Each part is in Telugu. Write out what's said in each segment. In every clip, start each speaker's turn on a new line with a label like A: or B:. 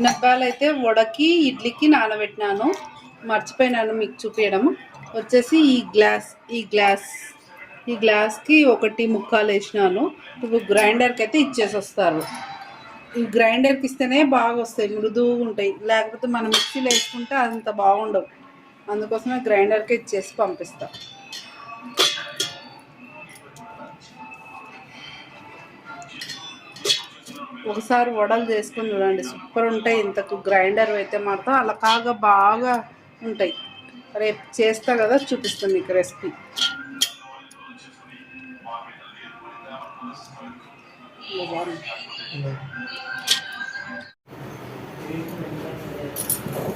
A: మినప్పాలు అయితే వడకి ఇడ్లీకి నానబెట్టినాను. మర్చిపోయినాను మీకు చూపించడం వచ్చేసి ఈ గ్లాస్ ఈ గ్లాస్ ఈ గ్లాస్కి ఒకటి ముక్కాలు వేసినాను. ఇప్పుడు గ్రైండర్కి అయితే ఇచ్చేసి వస్తారు ఈ గ్రైండర్కి ఇస్తేనే బాగా వస్తాయి మృదువుగా ఉంటాయి. లేకపోతే మనం మిక్సీలో వేసుకుంటే అంత బాగుండవు. అందుకోసమే గ్రైండర్కి ఇచ్చేసి పంపిస్తాం. ఒకసారి వడలు చేసుకొని చూడండి. సూపర్ ఉంటాయి. ఇంతకు గ్రైండర్ అయితే మాత్రం అలా కాగా బాగా ఉంటాయి. రేపు చేస్తా కదా చూపిస్తాను మీకు రెసిపీ.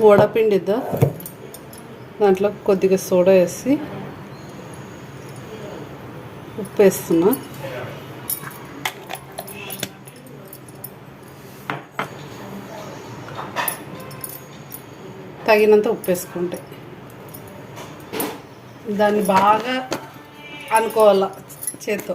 A: వడపిండిద్దా? దాంట్లో కొద్దిగా సోడా వేసి ఉప్పు వేస్తున్నా. తగినంత ఉప్పు వేసుకుంటే. దాన్ని బాగా అనుకోవాల చేత్తో.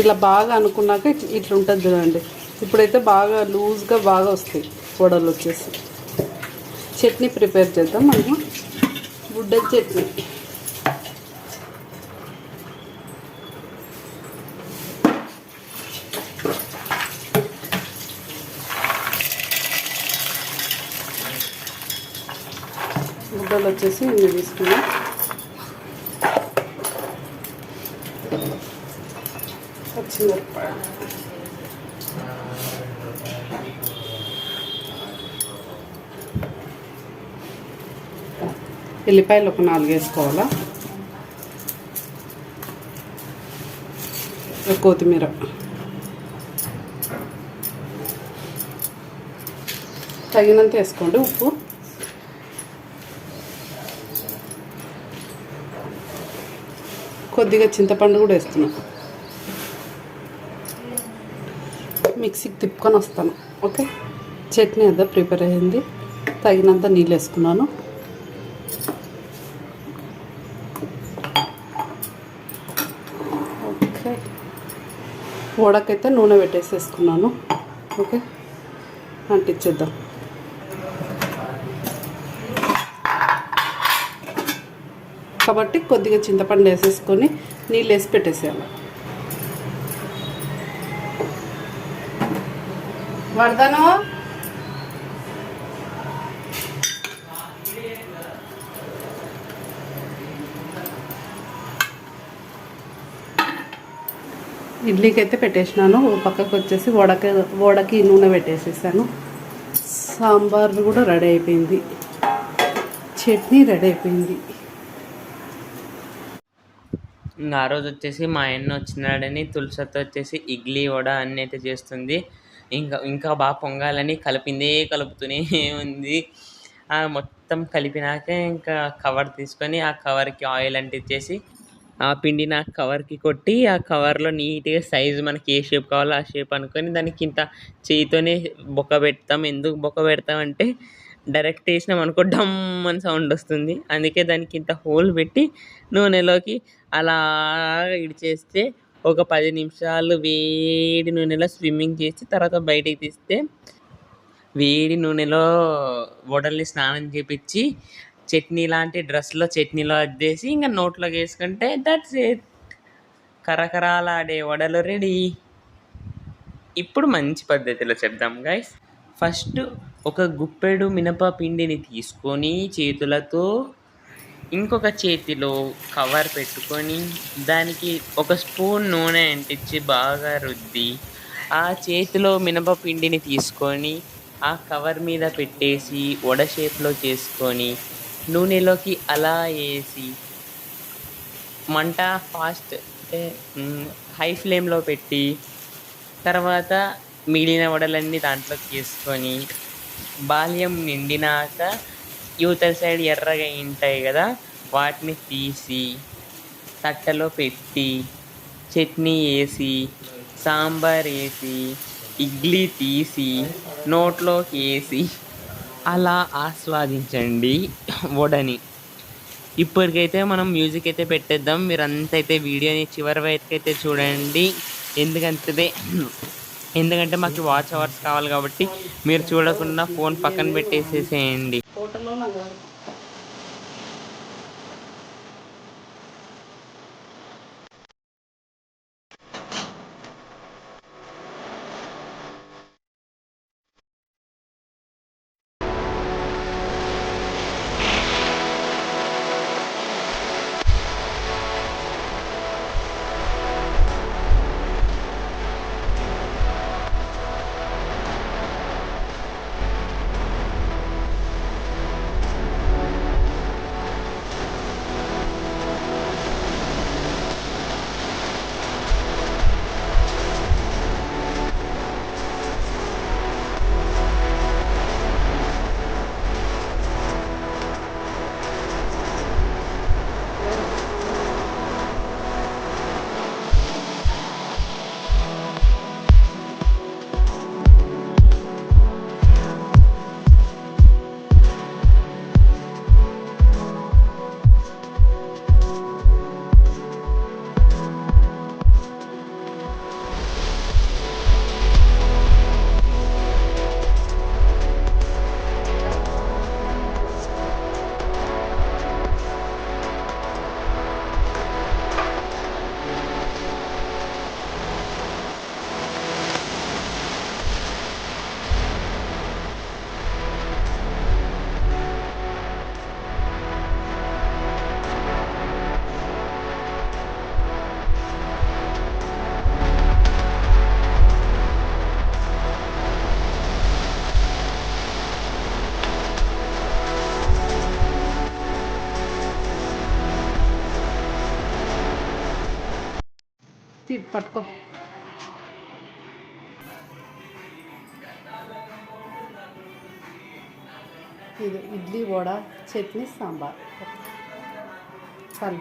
B: ఇలా
A: బాగా అనుకున్నాక ఇట్లా ఉంటుంది చూడండి. ఇప్పుడైతే బాగా లూజ్గా బాగా వస్తాయి వడలు వచ్చేసి. చట్నీ ప్రిపేర్ చేద్దాం మనము గుడ్డ చట్నీ. గుడ్డలు వచ్చేసి ఇన్ని తీసుకున్నాం. పచ్చిమిరపకాయ ఎల్లిపాయలు ఒక నాలుగు వేసుకోవాలా? ఒక కొత్తిమీర. తగినంత వేసుకోండి ఉప్పు. కొద్దిగా చింతపండు కూడా వేస్తున్నాం. మిక్సీకి తిప్పుకొని వస్తాను. ఓకే? చట్నీ అద్దా ప్రిపేర్ అయింది. తగినంత నీళ్ళు వేసుకున్నాను. ఓకే? వడకైతే నూనె పెట్టేసేసుకున్నాను. ఓకే? అంటించేద్దాం. కాబట్టి కొద్దిగా చింతపండు వేసేసుకొని నీళ్ళు వేసి పెట్టేసేయాలి. వరదను? ఇడ్లీకి అయితే పెట్టేసినాను. ఓ పక్కకు వచ్చేసి వడక వడకి నూనె పెట్టేసేసాను. సాంబార్ కూడా రెడీ అయిపోయింది. చట్నీ రెడీ అయిపోయింది.
C: ఇంకా ఆ రోజు వచ్చేసి మా అన్న వచ్చినాడని తులసతో వచ్చేసి ఇడ్లీ వడ అన్నీ అయితే చేస్తుంది. ఇంకా ఇంకా బాగా పొంగాలని కలిపిందే కలుపుతూనే ఉంది. ఆ మొత్తం కలిపినాకే ఇంకా కవర్ తీసుకొని ఆ కవర్కి ఆయిల్ అంటించేసి ఆ పిండి నా కవర్కి కొట్టి ఆ కవర్లో నీట్గా సైజు మనకి ఏ షేప్ కావాలో ఆ షేప్ అనుకొని దానికి ఇంత చేయితోనే బొక్క పెడతాం. ఎందుకు బొక్క పెడతాం అంటే డైరెక్ట్ వేసినాం అనుకో డమ్ అని సౌండ్ వస్తుంది. అందుకే దానికి ఇంత హోల్ పెట్టి నూనెలోకి అలా ఇడిచేస్తే ఒక పది నిమిషాలు వేడి నూనెలో స్విమ్మింగ్ చేసి తర్వాత బయటికి తీస్తే వేడి నూనెలో వడల్ని స్నానం చేపించి చట్నీ లాంటి డ్రెస్లో చట్నీలో అద్దేసి ఇంకా నోట్లోకి వేసుకుంటే దట్స్ ఇట్ కరకరాలాడే వడలు రెడీ ఇప్పుడు మంచి పద్ధతిలో చెప్దాం గైస్ ఫస్ట్ ఒక గుప్పెడు మినప పిండిని తీసుకొని చేతులతో ఇంకొక చేతిలో కవర్ పెట్టుకొని దానికి ఒక స్పూన్ నూనె అంటించి బాగా రుద్ది ఆ చేతిలో మినప పిండిని తీసుకొని ఆ కవర్ మీద పెట్టేసి వడ షేప్లో చేసుకొని నూనెలోకి అలా వేసి మంట ఫాస్ట్ అంటే హై ఫ్లేమ్లో పెట్టి తర్వాత మిగిలిన వడలన్నీ దాంట్లోకి వేసుకొని బాల్యం నిండినాక యువతల సైడ్ ఎర్రగా ఉంటాయి కదా వాటిని తీసి తట్టలో పెట్టి చట్నీ వేసి సాంబార్ వేసి ఇడ్లీ తీసి నోట్లోకి వేసి అలా ఆస్వాదించండి వడని ఇప్పటికైతే మనం మ్యూజిక్ అయితే పెట్టేద్దాం. మీరంతా అయితే వీడియోని చివరి వైపు అయితే చూడండి. ఎందుకంటే ఎందుకంటే మాకు వాచ్ అవర్స్ కావాలి కాబట్టి మీరు చూడకుండా ఫోన్ పక్కన పెట్టేసేసేయండి.
A: తీ- పట్టుకో. ఇది ఇడ్లీ వడ చట్నీ సాంబార్. చాలు.